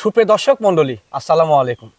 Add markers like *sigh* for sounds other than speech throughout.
সুপ্রিয় দর্শক মণ্ডলী, আসসালামু আলাইকুম।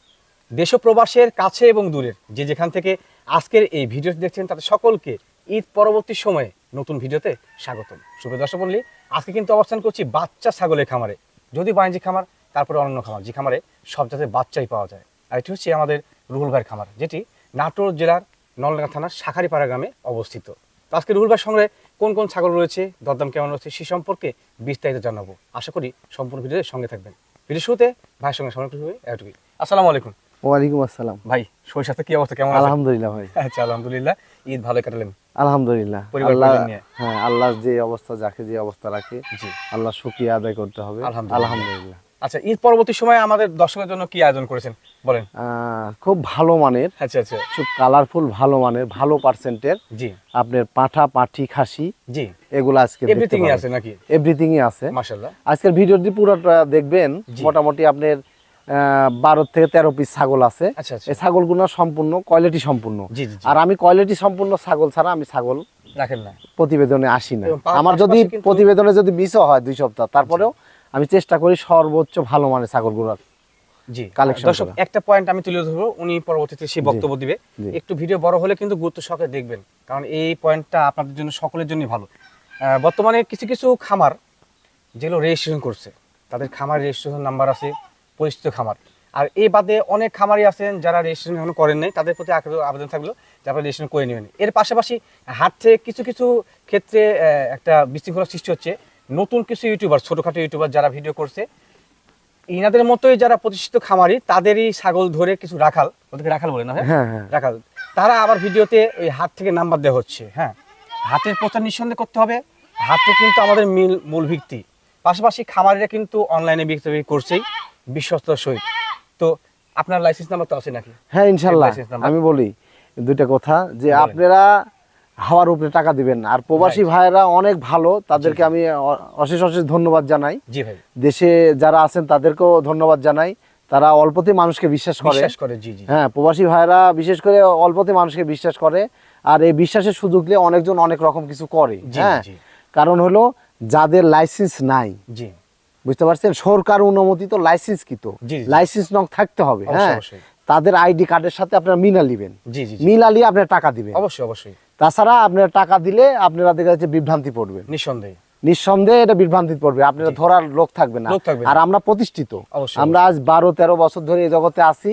দেশ প্রবাসের কাছে এবং দূরের যে যেখান থেকে আজকের এই ভিডিওটি দেখছেন, তাদের সকলকে ঈদ পরবর্তী সময়ে নতুন ভিডিওতে স্বাগতম। সুপ্রিয় দর্শক মণ্ডলী, আজকে কিন্তু অবস্থান করছি বাচ্চা ছাগলের খামারে। যদি বাণিজ্যিক খামার, তারপরে অন্য খামার, যে খামারে সব জাতের বাচ্চাই পাওয়া যায়। আর এটি হচ্ছে আমাদের রুহুল ভাইয়ের খামার, যেটি নাটোর জেলার নলডাঙ্গা থানার শাখারিপাড়া গ্রামে অবস্থিত। আজকে রুহুল ভাইয়ের সঙ্গে কোন কোন ছাগল রয়েছে, দরদাম কেমন রয়েছে, সে সম্পর্কে বিস্তারিত জানাব। আশা করি সম্পূর্ণ ভিডিওতে সঙ্গে থাকবেন। ভিডিও শুরুতে ভাইয়ের সঙ্গে সময় হবে এটুকুই আসসালামু আলাইকুম। ওয়ালাইকুম আসসালাম। ভাই শরীর স্বাস্থ্য কি অবস্থা? কেমন আলহামদুলিল্লাহ ভাই। আচ্ছা আলহামদুলিল্লাহ। ঈদ ভালো কাটালেন। আলহামদুলিল্লাহ। আল্লাহ হ্যাঁ আল্লাহ যে অবস্থা যাকে যে অবস্থা রাখে জি। আল্লাহ শুকরিয়া আদায় করতে হবে। আলহামদুলিল্লাহ। আচ্ছা ঈদ পরবর্তী সময় আমাদের দর্শকের জন্য কি আয়োজন করেছেন? বলেন। খুব ভালো মানের আচ্ছা আচ্ছা। খুব কালারফুল ভালো মানের ভালো পার্সেন্টের জি। আপনার পাঠা পাঠি খাসি জি। এগুলো আজকে এভরিথিং আছে নাকি? এভরিথিংই আছে। মাশাআল্লাহ। আজকের ভিডিওটি পুরোটা দেখবেন। মোটামুটি আপনার বারো থেকে তেরো পিস ছাগল আছে। আচ্ছা আচ্ছা। এই ছাগলগুলো সম্পূর্ণ কোয়ালিটি সম্পূর্ণ। আর আমি কোয়ালিটি সম্পূর্ণ ছাগল ছাড়া আমি ছাগল রাখেন না। প্রতিবেদনে আসি না। আমার যদি প্রতিবেদনে যদি মিসও হয় দুই সপ্তাহ তারপরেও আমি চেষ্টা করি সর্বোচ্চ ভালো মানের ছাগলগুলো জি। Collection দর্শক। একটা পয়েন্ট আমি তুলে ধরবো উনি পরবর্তীতে সে বক্তব্য দিবে। একটু ভিডিও বড় হলে কিন্তু গুরুত্ব সহকারে দেখবেন কারণ এই পয়েন্টটা আপনাদের জন্য সকলের জন্যই ভালো। বর্তমানে কিছু কিছু খামার যেগুলো রেজিস্ট্রেশন করছে তাদের খামার রেজিস্ট্রেশন নাম্বার আছে পরিচিত খামার। আর এই বাদে অনেক খামারই আছেন যারা রেজিস্ট্রেশন এখনও করেন নাই তাদের প্রতি আগ্রহ- আবেদন থাকল যে আপনারা রেজিস্ট্রেশন করে নেবেন। এর পাশাপাশি হাট থেকে কিছু কিছু ক্ষেত্রে একটা বিশৃঙ্খলা সৃষ্টি হচ্ছে। নতুন কিছু ইউটিউবার ছোটখাটো ইউটিউবার যারা ভিডিও করছে ইনাদের মতোই যারা প্রতিষ্ঠিত খামারি তাদেরই ছাগল ধরে কিছু রাখাল ওদেরকে রাখাল বলে না হ্যাঁ হ্যাঁ। রাখাল। তারা আবার ভিডিওতে ওই হাট থেকে নাম্বার দেওয়া হচ্ছে হ্যাঁ। হাটের প্রচার নিঃসন্দেহে করতে হবে হাটে কিন্তু আমাদের মিল মূল ভিত্তি। পাশাপাশি খামারিরা কিন্তু অনলাইনে বিক্রি করছেই বিশ্বস্তর সহিত তো আপনার লাইসেন্স নাম্বার তো আছে নাকি? হ্যাঁ ইনশাল্লাহ? আমি বলি দুইটা কথা যে আপনারা হাওয়ার উপরে টাকা দিবেন না। আর প্রবাসী. ভাইয়েরা অনেক ভালো তাদেরকে আমি অশেষ অশেষ ধন্যবাদ জানাই। দেশে যারা আছেন তাদেরকেও ধন্যবাদ জানাই। তারা অল্পতে মানুষকে বিশ্বাস করে। হ্যাঁ প্রবাসী ভাইরা বিশেষ করে অল্পতে মানুষকে বিশ্বাস করে। আর এই বিশ্বাসের সুযোগ নিয়ে অনেকজন অনেক রকম কিছু করে। হ্যাঁ কারণ হলো যাদের লাইসেন্স নাই। বুঝতে পারছেন? সরকার অনুমোদিত লাইসেন্স কি তো। লাইসেন্স নং থাকতে হবে হ্যাঁ। তাদের আইডি কার্ডের সাথে আপনারা মিলা নিবেন। মিলালিয়ে আপনারা টাকা দিবেন। অবশ্যই অবশ্যই। তাছাড়া আপনারা টাকা দিলে আপনারা দেখা যাচ্ছে বিভ্রান্তি পড়বেন নিঃসন্দেহে। নিঃসন্দেহে এটা বিভ্রান্তি পড়বে। আপনারা ধরার লোক থাকবে না। আর আমরা প্রতিষ্ঠিত। আমরা আজ বারো তেরো বছর ধরে এই জগতে আছি।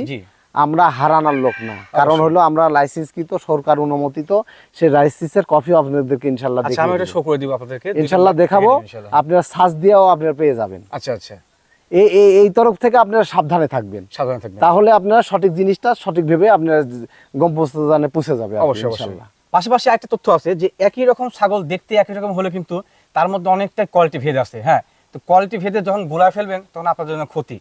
আমরা হারানোর লোক না। কারণ হলো আমরা লাইসেন্স কৃত সরকার অনুমোদিত। সেই লাইসেন্সের কপি আপনাদেরকে ইনশাল্লাহ আচ্ছা আমি এটা শো করে দিব আপনাদেরকে। ইনশাল্লাহ দেখাবো। আপনারা সার্চ দিয়েও আপনারা পেয়ে যাবেন। আচ্ছা আচ্ছা। এই তরফ থেকে আপনারা সাবধানে থাকবেন। সাধারণ থাকবেন। তাহলে আপনারা সঠিক জিনিসটা সঠিক ভেবে আপনারা গম্পস্থানে পৌঁছে যাবে অবশ্যই অবশ্যই। ইনশাল্লাহ। পাশাপাশি একটা তথ্য আছে যে একই রকম ছাগল দেখতে একই রকম হলে কিন্তু তার মধ্যে অনেকটা কোয়ালিটি ভেদ আছে হ্যাঁ? তো কোয়ালিটি ভেদে যখন গোলা ফেলবেন তখন আপনার জন্য ক্ষতি।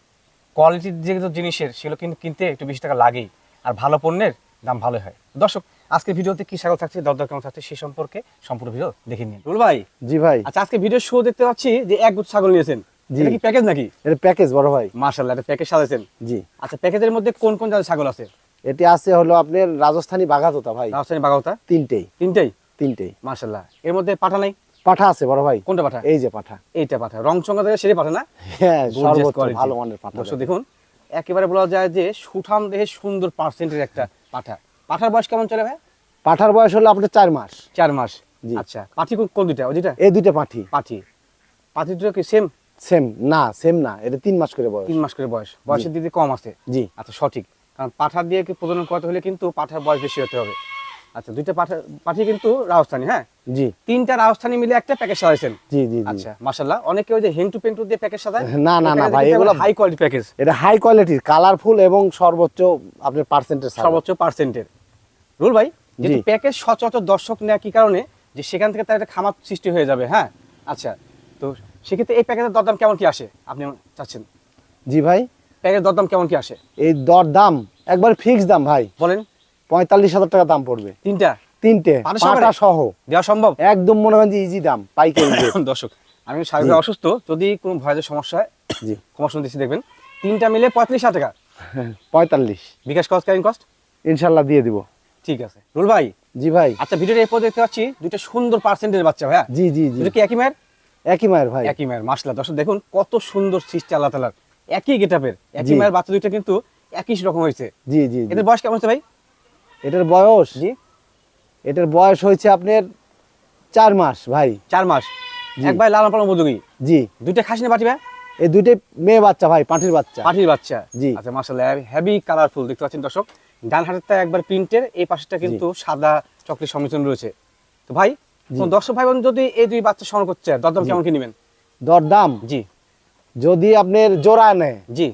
কোয়ালিটির যেগুলো জিনিসের সেগুলো কিন্তু কিনতে একটু বেশি টাকা লাগেই। আর ভালো পণ্যের দাম ভালো হয়। দর্শক আজকে ভিডিওতে কি ছাগল থাকছে দরদর কেমন থাকছে সেই সম্পর্কে সম্পূর্ণ ভিডিও দেখে নিন। রুল ভাই? জি ভাই। আচ্ছা আজকে ভিডিও শো দেখতে পাচ্ছি যে এক গুচ্ছ ছাগল নিয়েছেন। জি। এটা কি প্যাকেজ নাকি? এটা প্যাকেজ বড় ভাই। মার্শাল্লাহ এটা প্যাকেজ সাজাইছেন। জি। আচ্ছা প্যাকেজের মধ্যে কোন কোন জাতের ছাগল আছে? এটি আছে হলো আপনার রাজস্থানী বাঘাতোতা ভাই। রাজস্থানী বাগাওতা তিনটেই। তিনটেই? তিনটেই। মার্শাল্লাহ এর মধ্যে পাঠা নাই? পাঠা আছে বড় ভাই। কোনটা পাঠা? এই যে পাঠা। এইটা পাঠা। রং চঙ্গা থেকে সেরে পাঠা না? হ্যাঁ সর্বোচ্চ ভালো মানের পাঠা। দর্শক দেখুন একেবারে বলা যায় যে সুঠাম দেহে সুন্দর পার্সেন্টের একটা পাঠা। পাঠার বয়স কেমন চলে ভাই? পাঠার বয়স হলো আপনার চার মাস। চার মাস? জি। আচ্ছা পাঠি কোন- দুইটা? ওই দুইটা এই দুইটা পাঠি। পাঠি। পাঠি দুটো কি সেম সেম না সেম না এটা তিন মাস করে বয়স। তিন মাস করে বয়স। বয়সের দিকে কম আছে। জি। আচ্ছা সঠিক। কারণ পাঠা দিয়ে কি প্রজনন করতে হলে কিন্তু পাঠার বয়স বেশি হতে হবে। আচ্ছা দুইটা পাঠা পাঠি কিন্তু রাজস্থানী হ্যাঁ? জি। তিনটা রাজস্থানী মিলে একটা প্যাকেজ সাজাইছেন। জি জি আচ্ছা মাশাল্লাহ অনেকে ওই যে হেংটু পেন্টু দিয়ে প্যাকেজ সাজায়? না, না, না, ভাই, এগুলো- হাই কোয়ালিটি প্যাকেজ এটা হাই কোয়ালিটির কালারফুল এবং সর্বোচ্চ আপনার পার্সেন্টেজ সর্বোচ্চ পার্সেন্টের রুল ভাই যেহেতু প্যাকেজ সচরাচর দর্শক নেয় কি কারণে? যে সেখান থেকে তার একটা খামার সৃষ্টি হয়ে যাবে হ্যাঁ? আচ্ছা তো সেক্ষেত্রে এই প্যাকেজের দরদাম কেমন কি আসে? আপনি চাচ্ছেন? জি ভাই দরদাম কেমন কি আসে? এই দর দাম একবার ফিক্স দাম ভাই। বলেন। পঁয়তাল্লিশ হাজার টাকা দাম পড়বে। তিনটা? তিনটে পাটা সহ। দেওয়া সম্ভব? একদম মনে করেন যে ইজি দাম পাইকারি *laughs* দর্শক আমি শারীরিক অসুস্থ যদি কোনো ভয়ের সমস্যা জি। শুনতেছি দেখবেন। তিনটা মিলে পঁয়ত্রিশ হাজার টাকা। *laughs* পঁয়তাল্লিশ। বিকাশ কস্ট ক্যারিং কস্ট ইনশাল্লাহ দিয়ে দিব। ঠিক আছে। রুল ভাই? জি ভাই। আচ্ছা ভিডিওটা এরপর দেখতে পাচ্ছি। দুইটা সুন্দর পার্সেন্টের বাচ্চা ভাইয়া। জি জি জি। কি একই মায়ের? একই মায়ের ভাই। একই মায়ের মাসলা দর্শক দেখুন কত সুন্দর সৃষ্টি আল্লাহ তালার একই গেটাপের একই মায়ের বাচ্চা দুইটা কিন্তু একই রকম হয়েছে। জি জি। এদের বয়স কেমন হচ্ছে ভাই? এটার বয়স? জি। এটার বয়স হয়েছে আপনার চার মাস ভাই। চার মাস। এক ভাই লালন পালন উপযোগী জি। দুইটা খাসি না পাঠি ভাই? এই দুইটাই মেয়ে বাচ্চা ভাই পাঁঠির বাচ্চা। পাঠির বাচ্চা। জি। আচ্ছা মাসাল্লাহ হেভি কালারফুল দেখতে পাচ্ছেন দর্শক। ডান হাতেরটা একবার প্রিন্টের এই পাশেটা কিন্তু সাদা চকলেট সংমিশ্রণ রয়েছে। তো ভাই দর্শক ভাই বোন যদি এই দুই বাচ্চা সংগ্রহ চায় দরদাম কেমন কি নেবেন? দর দাম জি। যদি আপনার জোড়া নেয় জি।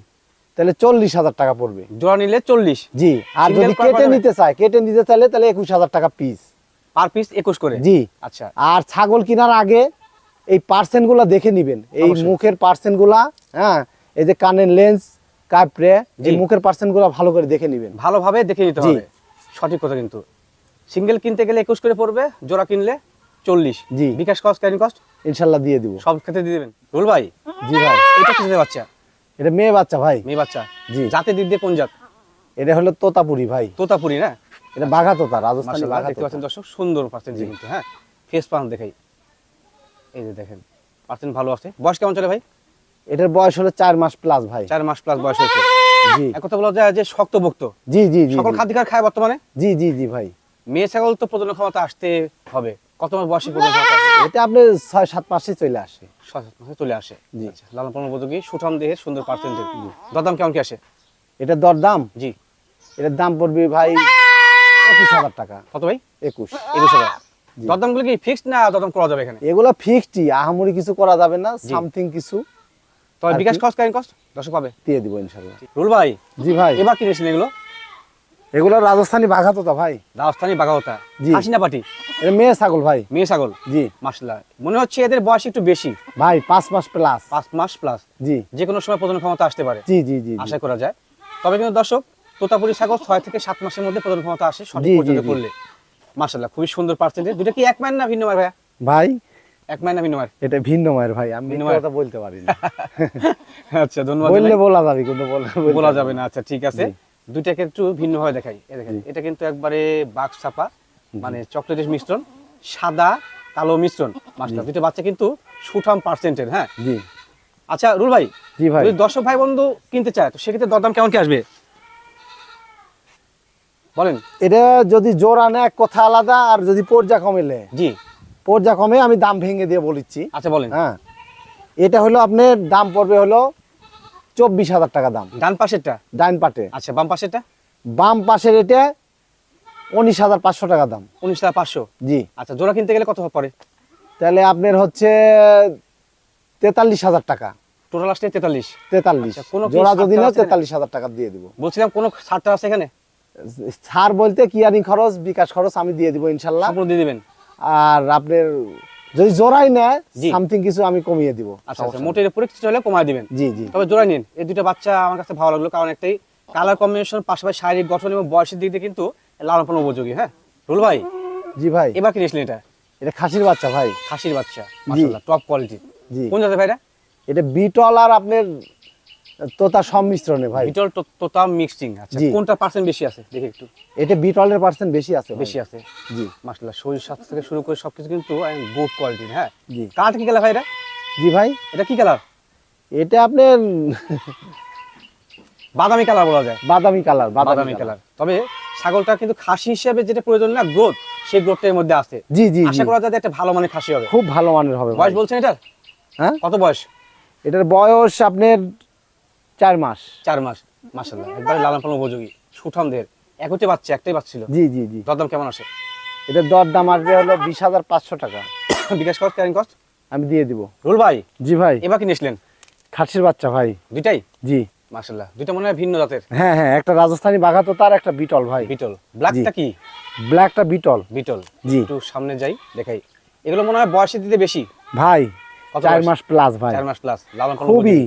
তাহলে চল্লিশ হাজার টাকা পড়বে। জোড়া নিলে চল্লিশ। জি আর যদি কেটে নিতে চায় কেটে নিতে চাইলে তাহলে একুশ হাজার টাকা পিস পার পিস একুশ করে? জি। আচ্ছা। আর ছাগল কেনার আগে এই পার্সেন্টগুলা দেখে নিবেন। এই মুখের পার্সেন্টগুলা হ্যাঁ এই যে কানের লেন্স কাপড়ে যে মুখের পার্সেন্টগুলা ভালো করে দেখে নিবেন। ভালোভাবে দেখে নিতে হবে। সঠিক কথা কিন্তু। সিঙ্গেল কিনতে গেলে একুশ করে পড়বে জোড়া কিনলে চল্লিশ। জি। বিকাশ কস্ট ক্যারিং কস্ট ইনশাল্লাহ দিয়ে দিব। সব ক্ষেত্রে দিয়ে দেবেন। রুল ভাই জি ভাই। এটা কিসের বাচ্চা? এটা মেয়ে বাচ্চা ভাই। মেয়ে বাচ্চা। জি। দিক দিয়ে কোন জাত? এটা হলো তোতাপুরি ভাই। তোতাপুরি না? এটা বাঘা তোতা রাজস্থানি বাঘা দেখতে পাচ্ছেন দর্শক সুন্দর পার্সেন্ট কিন্তু হ্যাঁ? ফেস পান দেখাই। এই যে দেখেন পার্সেন্ট ভালো আছে। বয়স কেমন চলে ভাই? এটার বয়স হলো চার মাস প্লাস ভাই। চার মাস প্লাস বয়স হয়েছে। জি। এক কথা বলা যায় যে শক্তভুক্ত। জি জি জি সকল জি। খাদ্যকার খায় বর্তমানে? জি জি জি ভাই। মেয়ে ছাগল তো প্রজনন ক্ষমতা আসতে হবে। কত মাস বয়সে ক্ষমতা *laughs* এটা আপনার ছয় সাত মাসে চলে আসে। ছয় সাত মাসে চলে আসে? জি। আচ্ছা, লালন পালন উপযোগী সুঠাম দেহের সুন্দর পার্সেন্টেজ দরদাম কেমন কি আসে? এটার দর দাম জি। এটার দাম পড়বে ভাই একুশ হাজার টাকা। কত ভাই? একুশ। একুশ হাজার। দরদামগুলো কি ফিক্সড না দরদাম করা যাবে এখানে? এগুলো ফিক্সডই আহামরি কিছু করা যাবে না সামথিং কিছু। তবে বিকাশ কস্ট ক্যারিং কস্ট দর্শক পাবে? দিয়ে দিব ইনশাল্লাহ। রুল ভাই জি ভাই। এবার কিনেছিলেন এগুলো? এগুলো রাজস্থানি বাঘা তোতা ভাই। রাজস্থানী বাগাওতা জি। হাসিনা পাটি এটা মেয়ে ছাগল ভাই। মেয়ে ছাগল? জি। মাসলা মনে হচ্ছে এদের বয়স একটু বেশি। ভাই পাঁচ মাস প্লাস পাঁচ মাস প্লাস জি। যে কোনো সময় প্রজনন ক্ষমতা আসতে পারে। জি জি জি। আশা করা যায়। তবে কিন্তু দর্শক তোতাপুরি ছাগল ছয় থেকে সাত মাসের মধ্যে প্রজনন ক্ষমতা আসে সঠিক পর্যন্ত করলে। মাসাল্লাহ খুবই সুন্দর পার্সেন্টেজ দুটা কি এক মায়ের না ভিন্ন মায়ের ভাইয়া? ভাই। এক মায়ের না ভিন্ন মায়ের এটা ভিন্ন মায়ের ভাই আমি ভিন্ন। কথা বলতে পারি না। *laughs* আচ্ছা ধন্যবাদ বললে বলা যাবে কিন্তু বলা বলা যাবে না। আচ্ছা ঠিক আছে। দুইটাকে একটু ভিন্ন ভাবে দেখাই দেখেন এটা কিন্তু একবারে বাঘ চাপা মানে চকলেটের মিশ্রণ সাদা কালো মিশ্রণ মাছটা দুটো বাচ্চা কিন্তু সুঠাম পার্সেন্টের হ্যাঁ? জি। আচ্ছা রুল ভাই জি ভাই। যদি দর্শক ভাই বন্ধু কিনতে চায় তো সেক্ষেত্রে দরদাম কেমন কি আসবে? বলেন। এটা যদি জোর আনে এক কথা আলাদা আর যদি পর্যা কমেলে জি। পর্যা কমে আমি দাম ভেঙে দিয়ে বলিচ্ছি। আচ্ছা বলেন। হ্যাঁ। এটা হলো আপনার দাম পড়বে হলো চব্বিশ হাজার টাকা দাম। ডান পাশেরটা? ডাইন পাটে। আচ্ছা বাম পাশেরটা? বাম পাশের এটা উনিশ হাজার পাঁচশো টাকা দাম। উনিশ হাজার পাঁচশো? জি। আচ্ছা জোড়া কিনতে গেলে কত পড়ে? তাহলে আপনার হচ্ছে তেতাল্লিশ হাজার টাকা। টোটাল আসলে তেতাল্লিশ। তেতাল্লিশ। আচ্ছা, কোনো জোড়া যদি না তেতাল্লিশ হাজার টাকা দিয়ে দিব। বলছিলাম কোনো ছাড়টা আছে এখানে? ছাড় বলতে কিয়ারিং খরচ বিকাশ খরচ আমি দিয়ে দিব ইনশাল্লাহ। দিয়ে দিবেন। আর আপনার যদি জোড়াই নেয় সামথিং কিছু আমি কমিয়ে দিব। আচ্ছা আচ্ছা মোটের উপরে কিছু হলে কমায় দিবেন। জি জি। তবে জোড়াই নিন। এই দুটো বাচ্চা আমার কাছে ভালো লাগল কারণ একটাই কালার কম্বিনেশন পাশাপাশি শারীরিক গঠন এবং বয়সের দিক দিয়ে কিন্তু লালন পালন উপযোগী হ্যাঁ? রুল ভাই? জি ভাই। এবার কিনেছিলেন এটা? এটা খাসির বাচ্চা ভাই। খাসির বাচ্চা মাশাআল্লাহ টপ কোয়ালিটি জি। কোন জাতের ভাইরা এটা? বিটল আর আপনার তোতা সম্মিশ্রণে ভাই। বিটল তোতা মিক্সিং আচ্ছা কোনটা পার্সেন্ট বেশি আছে? দেখি একটু। এটা বিটলের পার্সেন্ট বেশি আছে বেশি আছে? জি। মাশাআল্লাহ শরীর স্বাস্থ্য থেকে শুরু করে সবকিছু কিন্তু গুড কোয়ালিটির হ্যাঁ? জি। কালারটা কি কালার ভাইরা জি ভাই। এটা কি কালার এটা আপনার বাদামি কালার বলা যায়। বাদামি কালার বাদামি কালার তবে ছাগলটা কিন্তু খাসি হিসেবে যেটা প্রয়োজন না গ্রোথ সেই গ্রোথটা এর মধ্যে আছে। জি জি জি। আশা করা যায় একটা ভালো মানের খাসি হবে। খুব ভালো মানের হবে বয়স বলছেন এটা হ্যাঁ? কত বয়স? এটার বয়স আপনার চার মাস। চার মাস মাসাল্লাহ একবারে লালন পালন উপযোগী। সুঠাম দেহের একটি বাচ্চা একটাই বাচ্চা ছিল। জি জি জি। দরদাম কেমন আসে এটার দর দাম আসবে হলো বিশ হাজার পাঁচশো টাকা। *coughs* বিকাশ কস্ট ক্যারিং কস্ট আমি দিয়ে দিব। রুল ভাই? জি ভাই। এবার কি নিয়েছিলেন? খাসির বাচ্চা ভাই। দুইটাই? জি। মাসাল্লাহ দুইটা মনে হয় ভিন্ন জাতের। হ্যাঁ হ্যাঁ একটা রাজস্থানি বাঘা তো তার একটা বিটল ভাই। বিটল। ব্ল্যাকটা কি? ব্ল্যাকটা বিটল। বিটল। জি। একটু সামনে যাই দেখাই। এগুলো মনে হয় বয়সের দিতে বেশি। ভাই চার মাস প্লাস ভাই। চার মাস প্লাস লালন খুবই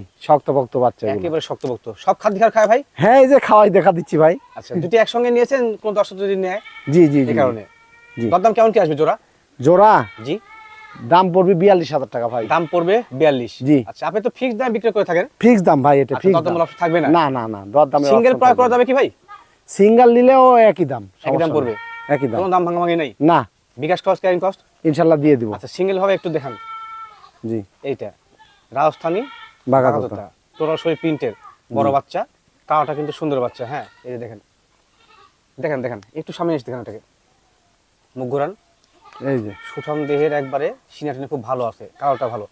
বাচ্চা। একেবারে শক্তভক্ত সব খাদ্য খায় ভাই? হ্যাঁ এই যে খাওয়াই দেখা দিচ্ছি ভাই। আচ্ছা দুটি একসঙ্গে নিয়েছেন কোন দর্শক যদি নেয়? জি জি এই কারণে। দরদাম কেমন কি আসবে জোড়া? জোড়া? জি। দাম পড়বে বিয়াল্লিশ হাজার টাকা ভাই। দাম পড়বে বিয়াল্লিশ। জি। আচ্ছা আপনি তো ফিক্স দাম বিক্রি করে থাকেন। ফিক্স দাম ভাই এটা আচ্ছা, ফিক্স দরদাম থাকবে না? না না না দর দামে সিঙ্গেল ক্রয় করা যাবে কি ভাই? সিঙ্গেল নিলেও একই দাম একই দাম পড়বে? একই দাম। কোনো দাম ভাঙাভাঙি নেই? না। বিকাশ কস্ট ক্যারিং কস্ট ইনশাল্লাহ দিয়ে দিব। আচ্ছা সিঙ্গেল হবে একটু দেখান। জি। এইটা। রাজস্থানী বাঘাতোতা। টোটাল প্রিন্টের। বড় বাচ্চা। কাওয়াটা কিন্তু সুন্দর বাচ্চা হ্যাঁ। এই যে দেখেন। দেখেন দেখেন। একটু সামনে এসে দেখেন ওটাকে। মুখ ঘোরান। এই যে। সুঠাম দেহের একবারে সিনাটিনে খুব ভালো আছে। কালোটা ভালো।